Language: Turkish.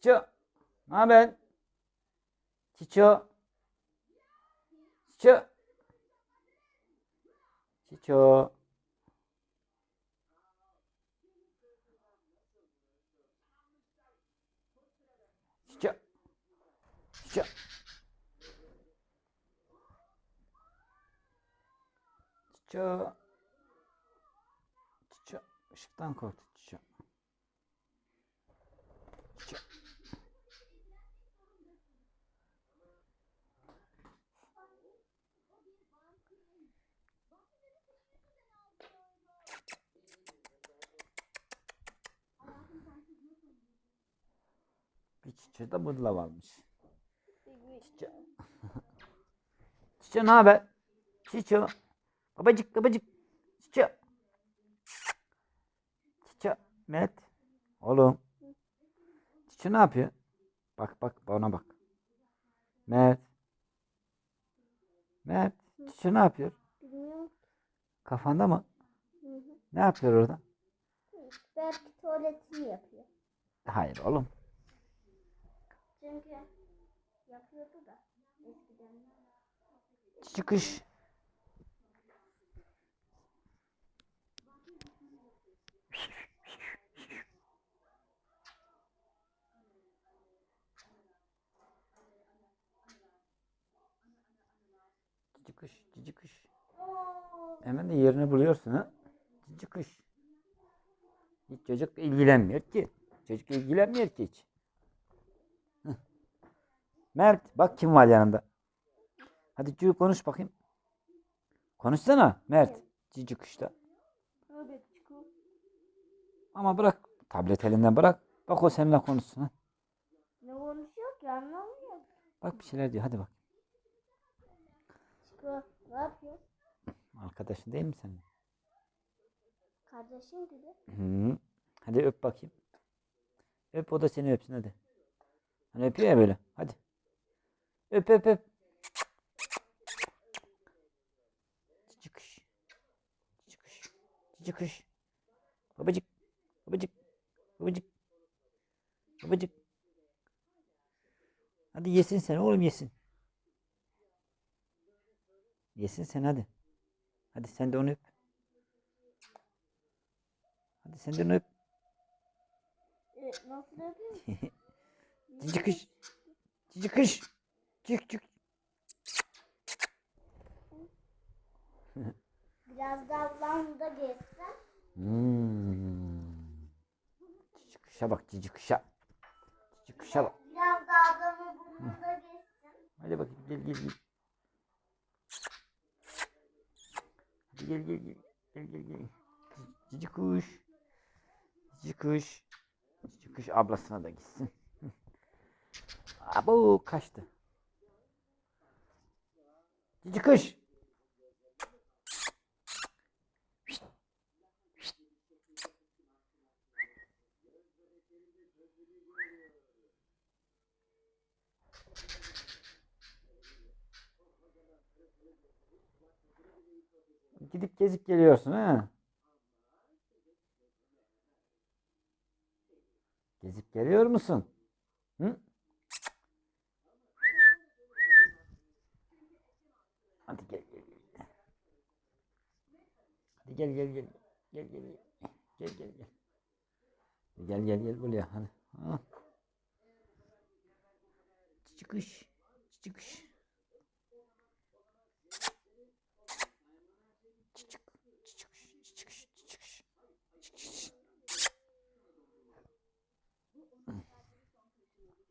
Çiço. Ne haber? Çiço. Çiço. Çiço. Çiço. Çiço. Çiço. Çiço. Işıktan korktu Çiço. Çiço. Çiçeği de burada varmış. Çiçeği. Çiçeği ne haber? Çiçeği. Babacık babacık. Çiçeği. Çiçeği. Met. Oğlum. Çiçeği ne yapıyor? Bak bak bana bak. Mert. Mert. Çiçeği ne yapıyor? Kafanda mı? Hı hı. Ne yapıyor orada? Belki tuvaletini yapıyor. Hayır oğlum. Çünkü yapıyordu da eskiden. Cici kış. Cici kış, cici kış. Hemen de yerini buluyorsun ha. Cici kış. Hiç çocuk ilgilenmiyor ki. Çocuk ilgilenmiyor ki hiç. Mert bak kim var yanında. Hadi Cü konuş bakayım. Konuşsana Mert. Hadi çıkıyor. Ama bırak. Tablet elinden bırak. Bak o seninle konuşsun. Ha. Ne konuşuyor ki anlamıyor. Bak bir şeyler diyor. Hadi bak. Çıkıyor. Ne yapıyor? Arkadaşın değil mi senin? Kardeşim gibi. Hı. Hadi öp bakayım. Öp o da seni öpsün hadi. Hani öpüyor ya böyle. Hadi. Öp öp öp. Cici kış. Cici kış. Cici kış. Babacık. Babacık. Babacık. Babacık. Hadi yesin sen oğlum yesin. Yesin sen hadi. Hadi sen de onu öp. Hadi sen de onu öp. E, nasıl yapıyor? Cici kış. Cici kış. Çık çık. Biraz daha ablamla gezsem. Hmm. Cici kışa bak cici kışa. Cici kışa bak. Biraz daha ablamın burnunda gezsem. Hadi bakayım gel gel gel. Hadi gel gel gel. Gel gel gel. Cici kuş. Cici kuş. Cici kuş ablasına da gitsin. Abo kaçtı. Cici kuş. Gidip gezip geliyorsun ha? Gezip geliyor musun? Hı? Hadi gel gel gel. Hadi gel gel gel. Gel gel gel. Gel gel gel. Gel gel gel buraya hadi. Ha. Cici kuş.